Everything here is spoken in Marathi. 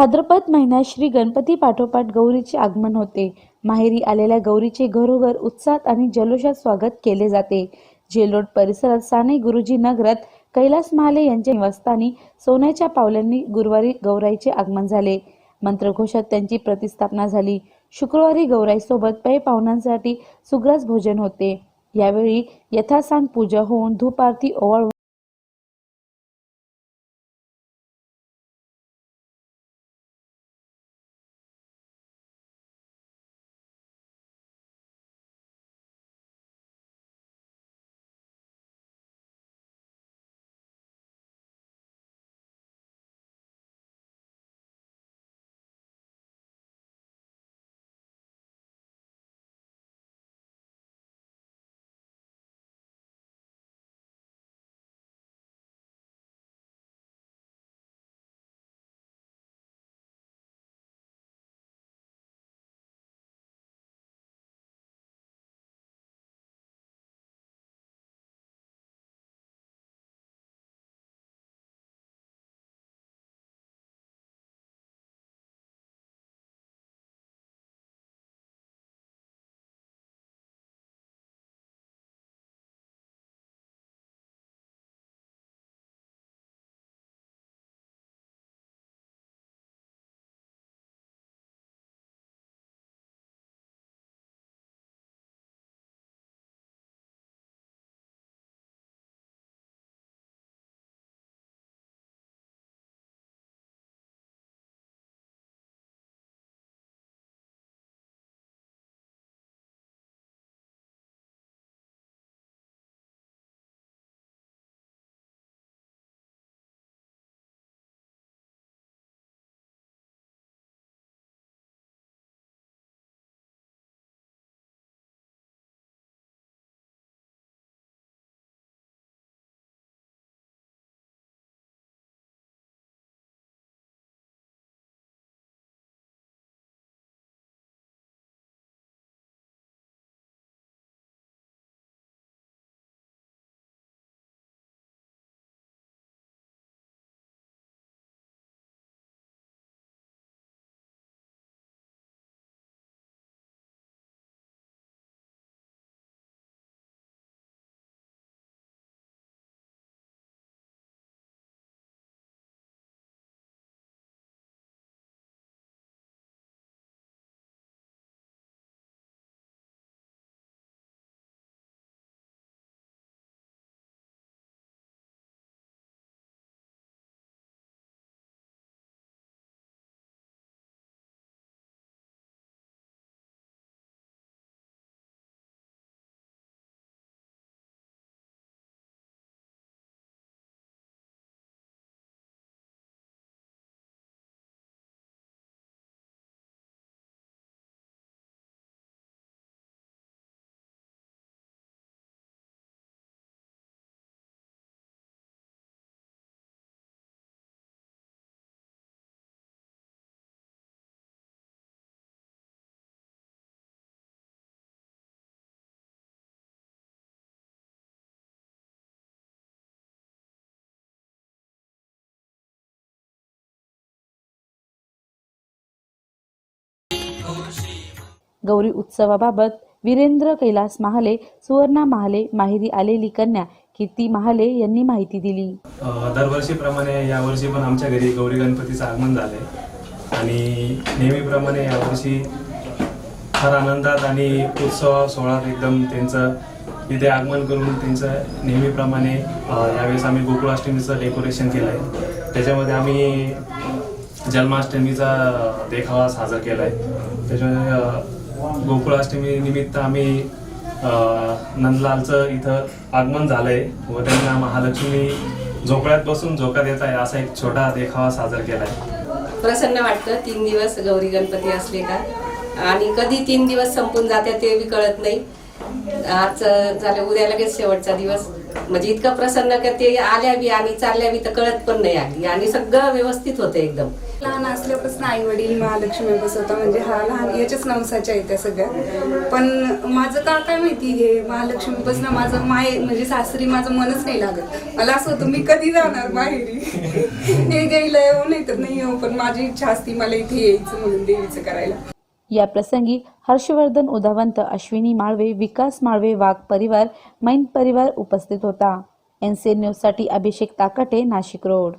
भाद्रपद महिन्यात श्री गणपती पाठोपाठ गौरीचे आगमन होते. माहेरी आलेल्या गौरीचे घरोघर उत्साहात आणि जल्लोषात स्वागत केले जाते. जेलोड परिसरात साने गुरुजी नगरात कैलास महाले यांच्या निवासस्थानी सोन्याच्या पावल्यांनी गुरुवारी गौराईचे आगमन झाले. मंत्रघोषात त्यांची प्रतिस्थापना झाली. शुक्रवारी गौराईसोबत पै पाहुण्यांसाठी सुग्रास भोजन होते. यावेळी यथासांग पूजा होऊन धूप आरती ओवाळून गौरी उत्सवाबाबत वीरेंद्र कैलास महाले सुवर्णा महाले माहेरी आलेली कन्या कीर्ती महाले यांनी माहिती दिली. दरवर्षीप्रमाणे यावर्षी पण आमच्या घरी गौरी गणपतीचं आगमन झाले आणि नेहमीप्रमाणे यावर्षी फार आनंदात आणि उत्सव सोहळ्यात एकदम त्यांचं तिथे आगमन करून त्यांचं नेहमीप्रमाणे यावेळेस आम्ही गोकुळाष्टमीचं डेकोरेशन केलं आहे त्याच्यामध्ये आम्ही जन्माष्टमीचा देखावा साजरा केला आहे त्याच्यामध्ये गोकुळाष्टमी निमित्त आम्ही नंदलालचं इथं आगमन झालंय व त्यांना महालक्ष्मी झोपड्यात बसून झोका देत आहे असा एक छोटा देखावा साजरा केलाय. प्रसन्न वाटतं तीन दिवस गौरी गणपती असले का? आणि कधी तीन दिवस संपून जाते ते बी कळत नाही. आज झालं उद्या लगेच शेवटचा दिवस. म्हणजे इतकं प्रसन्न का ते आल्या बी आणि चालल्या बी तर कळत पण नाही आली. आणि सगळं व्यवस्थित होतं एकदम. लहान असल्यापासून आई वडील महालक्ष्मी बसवता म्हणजे हा लहान याच्याच नवसाच्या आहेत त्या सगळ्या. पण माझं का काय माहिती हे महालक्ष्मी बसणं माझं माय म्हणजे सासरी माझं मनच नाही लागत. मला असं होतं मी कधी जाणार बाहेरी? हे गेलं येऊ नाही तर नाही येऊ पण माझी इच्छा असती मला इथे यायचं म्हणून देवीचं करायला. या प्रसंगी हर्षवर्धन उदावंत अश्विनी माळवे विकास माळवे वाघ परिवार मैन परिवार उपस्थित होता. एनसीएन सी न्यूजसाठी अभिषेक ताकटे नाशिक रोड.